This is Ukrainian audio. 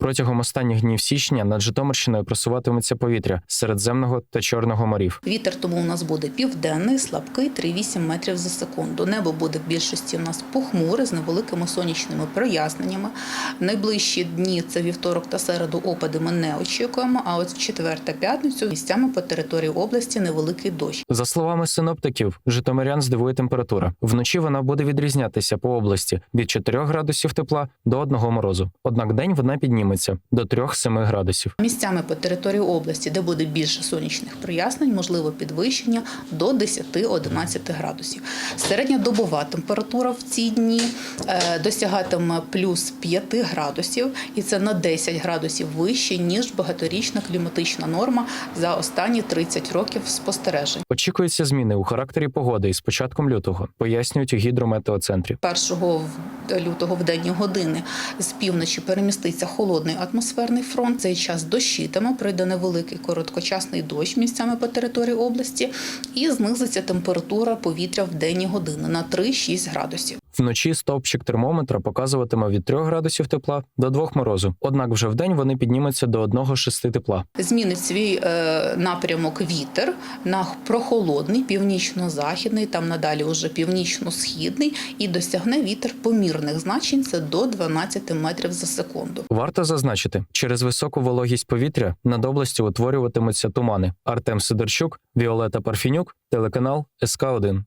Протягом останніх днів січня над Житомирщиною просуватиметься повітря Середземного та Чорного морів. Вітер тому у нас буде південний, слабкий 3,8 метрів за секунду. Небо буде в більшості у нас похмуре з невеликими сонячними проясненнями. Найближчі дні це вівторок та середу опади ми не очікуємо. А от в четвер та п'ятницю місцями по території області невеликий дощ. За словами синоптиків, житомирян здивує температура. Вночі вона буде відрізнятися по області від 4 градусів тепла до 1 морозу. Однак день вона підніметься до 3-7 градусів. Місцями по території області, де буде більше сонячних прояснень, можливо підвищення до 10-11 градусів. Середньодобова температура в ці дні е, досягатиме плюс 5 градусів, і це на 10 градусів вище ніж багаторічна кліматична норма за останні 30 років спостережень. Очікуються зміни у характері погоди із початком лютого, пояснюють у гідрометеоцентрі. 1 лютого в денні години з півночі переміститься холодний атмосферний фронт. Цей час дощитиме, пройде невеликий короткочасний дощ місцями по території області, і знизиться температура повітря в денні години на 3-6 градусів. Вночі стовпчик термометра показуватиме від 3 градусів тепла до 2 морозу. Однак вже вдень вони піднімуться до 1-6 тепла. Змінить свій е, напрямок вітер на прохолодний, північно-західний, там надалі уже північно-східний, і досягне вітер помірних значень це до 12 метрів за секунду. Варто зазначити, через високу вологість повітря над областю утворюватимуться тумани. Артем Сидорчук, Віолета Парфінюк, телеканал СК 1